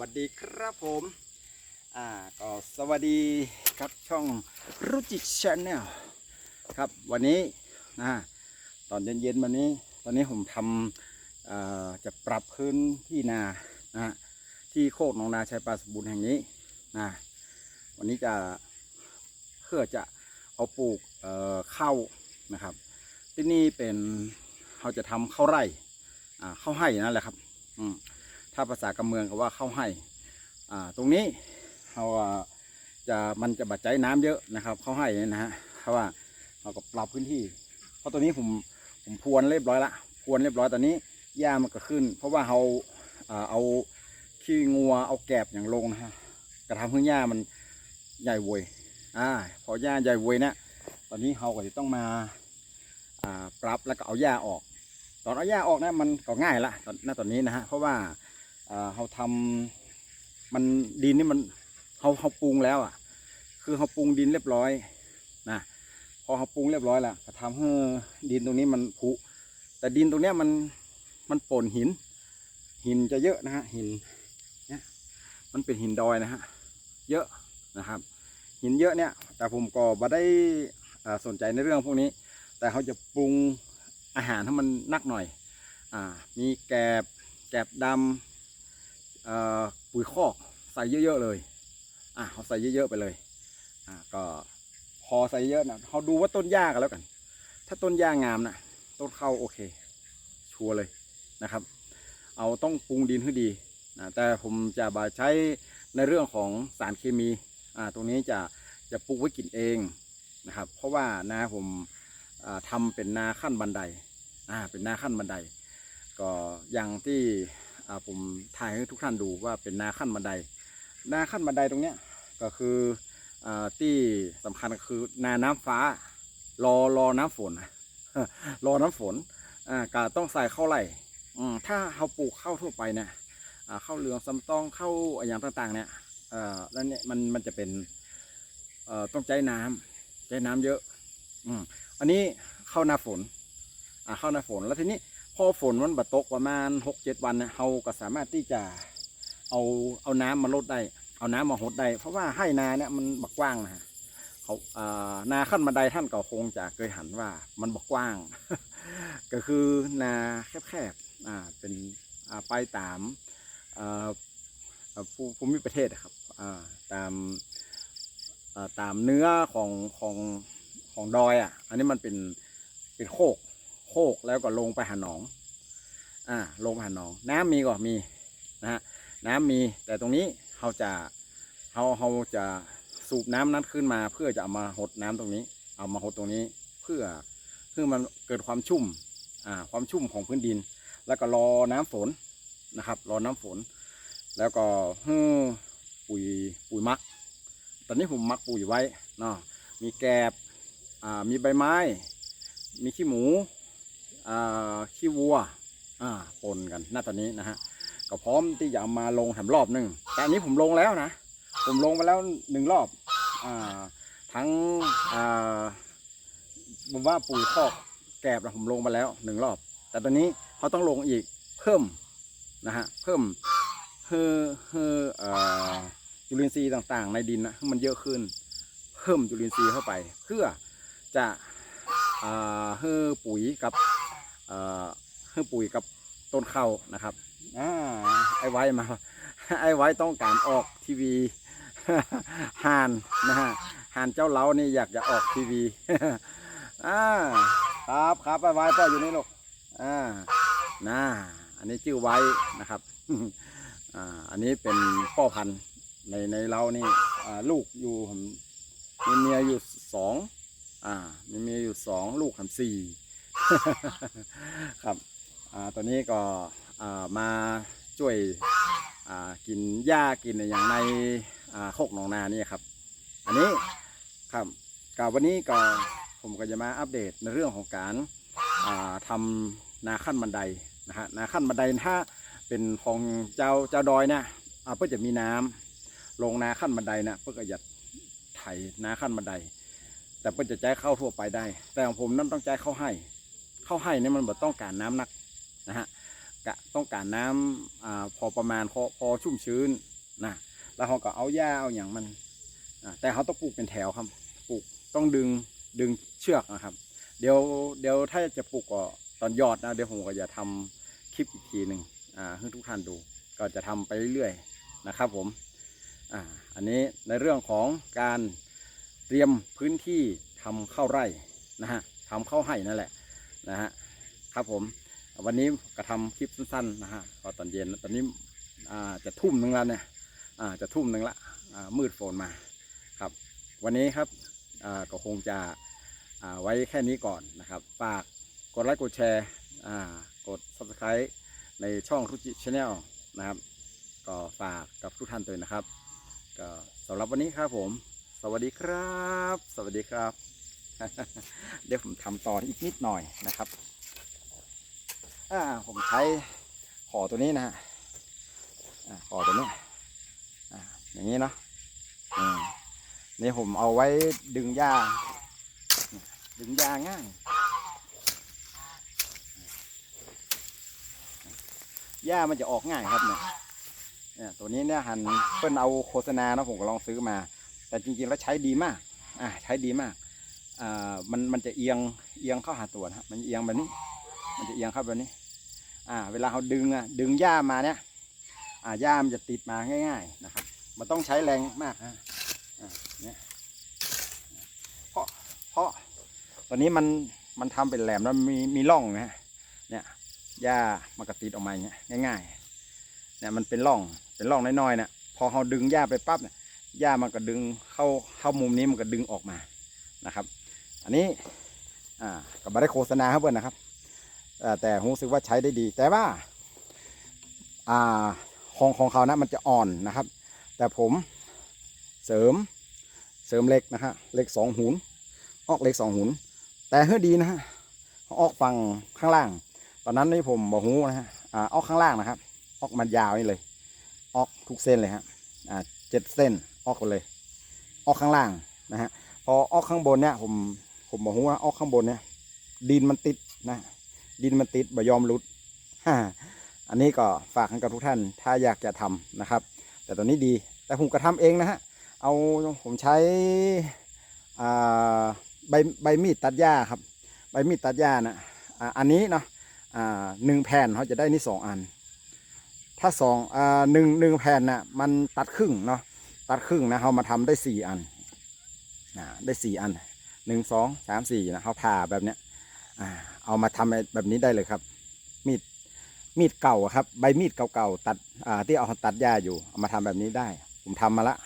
สวัสดีครับผมอ่าก็สวัสดีครับช่องรุจิชแนลครับวันนี้นะตอนเย็นๆวันนี้ ตอนนี้ผมทำอ่อจะปรับพื้นที่นานะฮะที่โคกหนองนาชัยปลาสมบูรณ์แห่งนี้นะวันนี้จะเพื่อจะเอาปลูกเอ่อข้าวนะครับ ที่นี่เป็นเราจะทำข้าวไร่อ่าข้าวไห่นั่นแหละครับ อืม ถ้าภาษากำเมืองก็ว่าเข้าให้อ่าตรงนี้เราจะมันจะบัดใจน้ำเยอะนะครับ เข้าให้นี่นะฮะเพราะว่าเราก็ปรับพื้นที่ เพราะตัวนี้ผมผมพรวนเรียบร้อยละพรวนเรียบร้อยตอนนี้หญ้ามันก็ขึ้น เพราะว่าเราอ่าเอาขี้งัวเอาแกบอย่างลงนะฮะกระทำพื้นหญ้ามันใหญ่เวยอ่าพอหญ้าใหญ่เวยเนี่ยตอนนี้เราก็จะต้องมาอ่าปรับแล้วก็เอาหญ้าออก ตอนเอาหญ้าออกนะมันก็ง่ายละตอนณตอนนี้นะฮะเพราะว่า เราทำมันดินนี่มันเขาเขาปรุงแล้วอะ คือเขาปรุงดินเรียบร้อยนะพอเขาปรุงเรียบร้อยแล้วทำให้ดินตรงนี้มันผุแต่ดินตรงเนี้ยมันมันป่นหิน หินจะเยอะนะฮะหินเนี่ยมันเป็นหินดอยนะฮะเยอะนะครับ หินเยอะเนี่ย แต่ผมก็บ่ได้สนใจในเรื่องพวกนี้ แต่เขาจะปรุงอาหารให้มันนักหน่อยอ่ามีแกบแกบดำ ปุ๋ยคอกใส่เยอะ ๆ เลยอะเขาใส่เยอะ ๆ ไปเลยอ่าก็พอใส่เยอะนะเขาดูว่าต้นหญ้ากันแล้วกัน ถ้าต้นหญ้างามนะต้นเข้าโอเค ชัวร์เลยนะครับ เอาต้องปรุงดินให้ดีนะแต่ผมจะบาใช้ในเรื่องของสารเคมีอ่าตรงนี้จะจะปลูกไว้กินเองนะครับ เพราะว่านาผมอ่าทำเป็นนาขั้นบันไดอ่าเป็นนาขั้นบันได ก็อย่างที่ ผมถ่ายให้ทุกท่านดูว่าเป็นนาขั้นบันได นาขั้นบันไดตรงเนี้ยก็คืออที่สำคัญก็คือนาน้ำฟ้ารอรอน้ำฝนรอน้ำฝนอ่าก็ต้องใส่เข้าไร่ถ้าเราปลูกข้าวทั่วไปเนี่ยข้าวเหลืองสำตองข้าวอย่างต่างๆเนี่ยแล้วเนี่ยมันมันจะเป็นต้องใจน้ำใจน้ำเยอะอืมอันนี้เข้าหน้าฝนอ่าเข้าหน้าฝนแล้วทีนี้ พอฝนมันบตกประมาณหกเจ็ดวันเนี่ยเราก็สามารถที่จะเอาเอาน้ำมาลดได้ เอาน้ำมาหดได้เพราะว่าให้นาเนี่ยมันบักกว้างนะฮะเขาอ่านาขั้นบันไดท่านก็คงจะเคยหันว่ามันบักกว้าง ก็คือนาแคบๆอ่าเป็นอ่าไปตามอ่อภูมิประเทศครับอ่าตามอ่าตามเนื้อของของของดอยอะ อันนี้มันเป็นเป็นโคก โคกแล้วก็ลงไปหาหนอง อ่า ลงไปหาหนอง น้ำมีก็มีนะฮะน้ำมีแต่ตรงนี้เขาจะเขาเขาจะสูบน้ำนั้นขึ้นมา เพื่อจะเอามาหดน้ำตรงนี้ เอามาหดตรงนี้เพื่อเพื่อมันเกิดความชุ่มอ่าความชุ่มของพื้นดิน แล้วก็รอน้ำฝนนะครับ รอน้ำฝน แล้วก็ฮือปุ๋ยปุ๋ยมัก ตอนนี้ผมมักปุ๋ยไว้เนาะมีแกบอ่ามีใบไม้ มีขี้หมู ขี้วัวปนกันหน้าตอนนี้นะฮะก็พร้อมที่จะเอามาลงแถมรอบหนึ่งแต่อันนี้ผมลงแล้วนะ ผมลงไปแล้วหนึ่งรอบอทั้งผมว่าปุ๋ยคอกแกบนะผมลงไปแล้วหนึ่งรอบ แต่ตอนนี้เขาต้องลงอีกเพิ่มนะฮะเพิ่มเพื่อเพื่อจุลินทรีย์ต่างๆ ในดินนะมันเยอะขึ้น เพิ่มจุลินทรีย์เข้าไป เพื่อจะอ่าให้ปุ๋ยกับ ให้ปุ๋ยกับต้นข้าวนะครับอ่าไอ้ไว้มา ไอ้ไว้ต้องการออกทีวีห่านนะฮะห่านเจ้าเล้านี่อยากจะออกทีวีอ่าครับครับไอ้ไว้พ่ออยู่นี่ลูกอ่าน่าอันนี้ชื่อไว้นะครับอ่าอันนี้เป็นพ่อพันธุ์ในในเรานี่อ่าลูกอยู่ผมมีเมียอยู่สองอ่ามีเมียอยู่สองลูกทำสี่ ครับอ่าตอนนี้ก็อ่ามาช่วยอ่ากินหญ้ากินอย่างในอ่าโคกหนองนานี่ครับ อันนี้ครับกับวันนี้ก็ผมก็จะมาอัปเดตในเรื่องของการอ่าทำนาขั้นบันไดนะฮะนาขั้นบันไดถ้าเป็นของเจ้าเจ้าดอยเนี่ยอ่าเพื่อจะมีน้ำลงนาขั้นบันไดนะเพื่อก็จะไถนาขั้นบันได แต่เพื่อจะใจเข้าทั่วไปได้ แต่ของผมนั้นต้องใจเข้าให้ เข้าให้เนี่ยมันบ่ต้องการน้ำหนักนะฮะกะต้องการน้ำอ่าพอประมาณพอพอชุ่มชื้นนะแล้วเขาก็เอาหญ้าเอาอย่างมันแต่เขาต้องปลูกเป็นแถวครับปลูกต้องดึงดึงเชือกนะครับ เดี๋ยวเดี๋ยวถ้าจะปลูกก็ตอนยอดนะเดี๋ยวผมก็จะทำคลิปอีกทีหนึ่งอ่าให้ทุกท่านดูก็จะทำไปเรื่อยๆนะครับผมอ่าอันนี้ในเรื่องของการเตรียมพื้นที่ทำข้าวไร่นะฮะทำข้าวไห่นั่นแหละ นะฮะครับผมวันนี้ก็ทำคลิปสั้นๆนะฮะก็ตอนเย็นตอนนี้จะทุ่มหนึ่งแล้วเนี่ยจะทุ่มหนึ่งละมืดโฟนมาครับ วันนี้ครับก็คงจะไว้แค่นี้ก่อนนะครับฝากกดไลค์กดแชร์กด subscribe ในช่องรุจิชาแนลนะครับ ก็ฝากกับทุกท่านด้วยนะครับ ก็สำหรับวันนี้ครับผม สวัสดีครับ สวัสดีครับ เดี๋ยวผมทำต่ออีกนิดหน่อยนะครับอ่าผมใช้ขอตัวนี้นะฮะอ่าขอตัวนี้อ่าอย่างนี้เนาะนี่ผมเอาไว้ดึงหญ้า ดึงหญ้าง่ายหญ้ามันจะออกง่ายครับเนี่ยเนี่ยตัวนี้เนี่ยหันเพิ่นเอาโฆษณาเนาะผมก็ลองซื้อมา แต่จริงๆแล้วใช้ดีมาก อ่าใช้ดีมาก มันมันจะเอียงเอียงเข้าหาตัวนะมันเอียงแบบนี้ มันจะเอียงเข้าแบบนี้อ่าเวลาเขาดึงอะดึงหญ้ามาเนี่ยอ่าหญ้ามันจะติดมาง่าย ๆนะครับ มันต้องใช้แรงมากฮะเนี่ยเพราะเพราะตอนนี้มันมันทำเป็นแหลมแล้วมีมีร่องนะฮะเนี่ยหญ้ามันก็ติดออกมาอย่างเงี้ยง่ายๆเนี่ยมันเป็นร่องเป็นร่องน้อยๆเนี่ยพอเขาดึงหญ้าไปปั๊บเนี่ยหญ้ามันก็ดึงเข้าเข้ามุมนี้มันก็ดึงออกมานะครับ อันนี้อ่าก็ไม่ได้โฆษณาครับเพื่อนนะครับแต่ผมรู้สึกว่าใช้ได้ดี แต่ว่าอ่าของของเขานะมันจะอ่อนนะครับ แต่ผมเสริมเสริมเหล็กนะฮะเหล็กสองหุนออกเหล็กสองหุน แต่เฮ้ยดีนะฮะออกฝั่งข้างล่าง ตอนนั้นนี่ผมบอกหูนะฮะอ่าออกข้างล่างนะครับ ออกมันยาวนี่เลย ออกทุกเส้นเลยฮะอ่าเจ็ดเส้นออกไปเลย ออกข้างล่างนะฮะพอออกข้างบนเนี่ยผม ผมบอกหูว่าออกข้างบนเนี่ย ดินมันติดนะ ดินมันติดบ่ยอมรุดอันนี้ก็ฝากให้กับทุกท่าน ถ้าอยากจะทำนะครับ แต่ตอนนี้ดี แต่ผมก็ทำเองนะฮะ เอาผมใช้ใบใบมีดตัดหญ้าครับ ใบมีดตัดหญ้านะอ่าอันนี้เนาะหนึ่งแผ่นเขาจะได้นี่สองอัน ถ้าสองอหนึ่งหนึ่งแผ่นน่ะมันตัดครึ่งเนาะ ตัดครึ่งนะเขามาทำได้สี่อันอได้สี่อัน หนึ่งสองสามสี่นะเขาผ่าแบบเนี้ยเอามาทำแบบนี้ได้เลยครับ มีดมีดเก่าครับ ใบมีดเก่าๆตัดที่เอาตัดหญ้าอยู่เอามาทำแบบนี้ได้ ผมทำมาละ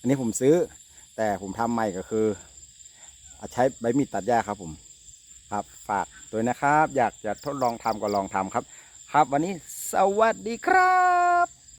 อันนี้ผมซื้อ แต่ผมทำใหม่ก็คือใช้ใบมีดตัดหญ้าครับผมครับฝากด้วยนะครับ อยากจะทดลองทำก็ลองทำครับ ครับวันนี้สวัสดีครับ